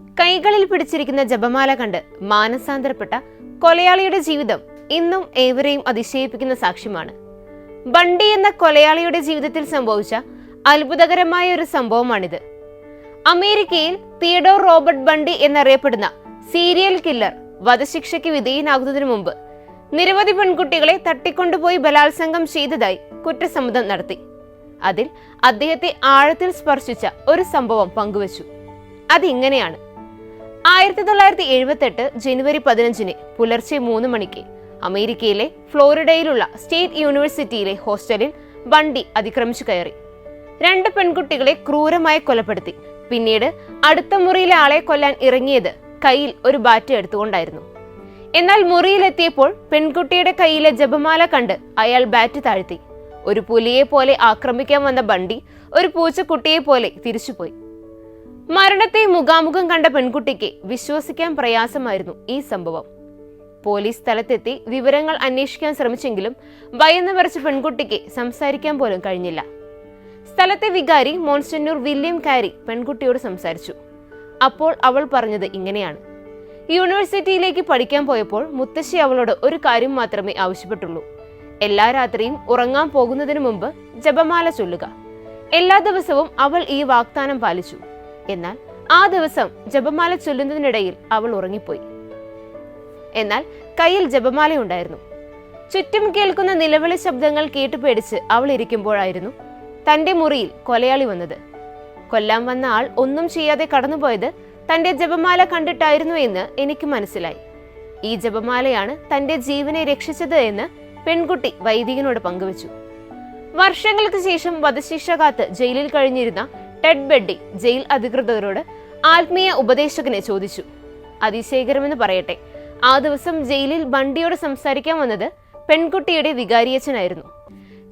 കൈകളിൽ പിടിച്ചിരിക്കുന്ന ജപമാല കണ്ട് മാനസാന്തരപ്പെട്ട കൊലയാളിയുടെ ജീവിതം ഇന്നും ഏവരെയും അതിശയിപ്പിക്കുന്ന സാക്ഷ്യമാണ്. ബണ്ടി എന്ന കൊലയാളിയുടെ ജീവിതത്തിൽ സംഭവിച്ച അത്ഭുതകരമായ ഒരു സംഭവമാണിത്. അമേരിക്കയിൽ തിയഡോർ റോബർട്ട് ബണ്ടി എന്നറിയപ്പെടുന്ന സീരിയൽ കില്ലർ വധശിക്ഷയ്ക്ക് വിധേയനാകുന്നതിനു മുമ്പ് നിരവധി പെൺകുട്ടികളെ തട്ടിക്കൊണ്ടുപോയി ബലാത്സംഗം ചെയ്തതായി കുറ്റസമ്മതം നടത്തി. അതിൽ അദ്ദേഹത്തെ ആഴത്തിൽ സ്പർശിച്ച ഒരു സംഭവം പങ്കുവച്ചു. അതിങ്ങനെയാണ് ആയിരത്തി തൊള്ളായിരത്തി എഴുപത്തെട്ട് ജനുവരി പതിനഞ്ചിന് പുലർച്ചെ മൂന്ന് മണിക്ക് അമേരിക്കയിലെ ഫ്ലോറിഡയിലുള്ള സ്റ്റേറ്റ് യൂണിവേഴ്സിറ്റിയിലെ ഹോസ്റ്റലിൽ വണ്ടി അതിക്രമിച്ചു കയറി. രണ്ട് പെൺകുട്ടികളെ ക്രൂരമായി കൊലപ്പെടുത്തി. പിന്നീട് അടുത്ത മുറിയിലെ ആളെ കൊല്ലാൻ ഇറങ്ങിയത് കയ്യിൽ ഒരു ബാറ്റ് എടുത്തുകൊണ്ടായിരുന്നു. എന്നാൽ മുറിയിലെത്തിയപ്പോൾ പെൺകുട്ടിയുടെ കയ്യിലെ ജപമാല കണ്ട് അയാൾ ബാറ്റ് താഴ്ത്തി. ഒരു പുലിയെ പോലെ ആക്രമിക്കാൻ വന്ന ബണ്ടി ഒരു പൂച്ചക്കുട്ടിയെ പോലെ തിരിച്ചുപോയി. മരണത്തെ മുഖാമുഖം കണ്ട പെൺകുട്ടിക്ക് വിശ്വസിക്കാൻ പ്രയാസമായിരുന്നു ഈ സംഭവം. പോലീസ് സ്ഥലത്തെത്തി വിവരങ്ങൾ അന്വേഷിക്കാൻ ശ്രമിച്ചെങ്കിലും ഭയന്ന് വരച്ച പെൺകുട്ടിക്ക് സംസാരിക്കാൻ പോലും കഴിഞ്ഞില്ല. സ്ഥലത്തെ വികാരി മോൺസ്റ്റന്നൂർ വില്യം കാരി പെൺകുട്ടിയോട് സംസാരിച്ചു. അപ്പോൾ അവൾ പറഞ്ഞത് ഇങ്ങനെയാണ്. യൂണിവേഴ്സിറ്റിയിലേക്ക് പഠിക്കാൻ പോയപ്പോൾ മുത്തശ്ശി അവളോട് ഒരു കാര്യം മാത്രമേ ആവശ്യപ്പെട്ടുള്ളൂ. എല്ലാ രാത്രിയും ഉറങ്ങാൻ പോകുന്നതിന് മുമ്പ് ജപമാല ചൊല്ലുക. എല്ലാ ദിവസവും അവൾ ഈ വാഗ്ദാനം പാലിച്ചു. എന്നാൽ ആ ദിവസം ജപമാല ചൊല്ലുന്നതിനിടയിൽ അവൾ ഉറങ്ങിപ്പോയി. എന്നാൽ കയ്യിൽ ജപമാലയുണ്ടായിരുന്നു. ചുറ്റും കേൾക്കുന്ന നിലവിളി ശബ്ദങ്ങൾ കേട്ടു പേടിച്ച് അവൾ ഇരിക്കുമ്പോഴായിരുന്നു തന്റെ മുറിയിൽ കൊലയാളി വന്നത്. കൊല്ലാൻ വന്ന ആൾ ഒന്നും ചെയ്യാതെ കടന്നുപോയത് തന്റെ ജപമാല കണ്ടിട്ടായിരുന്നു എന്ന് എനിക്ക് മനസ്സിലായി. ഈ ജപമാലയാണ് തന്റെ ജീവനെ രക്ഷിച്ചത് എന്ന് പെൺകുട്ടി വൈദികനോട് പങ്കുവച്ചു. വർഷങ്ങൾക്ക് ശേഷം വധശിക്ഷ കാത്ത് ജയിലിൽ കഴിഞ്ഞിരുന്ന ടെഡ് ബെഡ്ഡി ജയിൽ അധികൃതരോട് ആത്മീയ ഉപദേശകനെ ചോദിച്ചു. അതിശയകരമെന്ന് പറയട്ടെ ആ ദിവസം ജയിലിൽ ബണ്ടിയോട് സംസാരിക്കാൻ വന്നത് പെൺകുട്ടിയുടെ വികാരിയച്ഛനായിരുന്നു.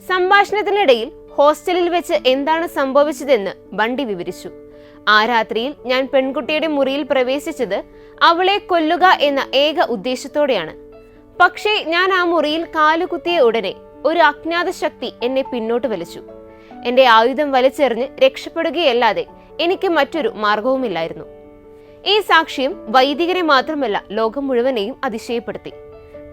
സംഭാഷണത്തിനിടയിൽ ഹോസ്റ്റലിൽ വെച്ച് എന്താണ് സംഭവിച്ചതെന്ന് ബണ്ടി വിവരിച്ചു. ആ രാത്രിയിൽ ഞാൻ പെൺകുട്ടിയുടെ മുറിയിൽ പ്രവേശിച്ചത് അവളെ കൊല്ലുക എന്ന ഏക ഉദ്ദേശത്തോടെയാണ്. പക്ഷേ ഞാൻ ആ മുറിയിൽ കാലുകുത്തിയ ഉടനെ ഒരു അജ്ഞാത ശക്തി എന്നെ പിന്നോട്ട് വലിച്ചു. എന്റെ ആയുധം വലിച്ചെറിഞ്ഞ് രക്ഷപ്പെടുകയല്ലാതെ എനിക്ക് മറ്റൊരു മാർഗവുമില്ലായിരുന്നു. ഈ സാക്ഷ്യം വൈദികരെ മാത്രമല്ല ലോകം മുഴുവനെയും അതിശയപ്പെടുത്തി.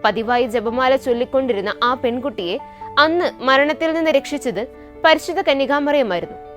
പതിവായി ജപമാല ചൊല്ലിക്കൊണ്ടിരുന്ന ആ പെൺകുട്ടിയെ അന്ന് മരണത്തിൽ നിന്ന് രക്ഷിച്ചത് പരിശുദ്ധ കന്യകാമറിയമായിരുന്നു.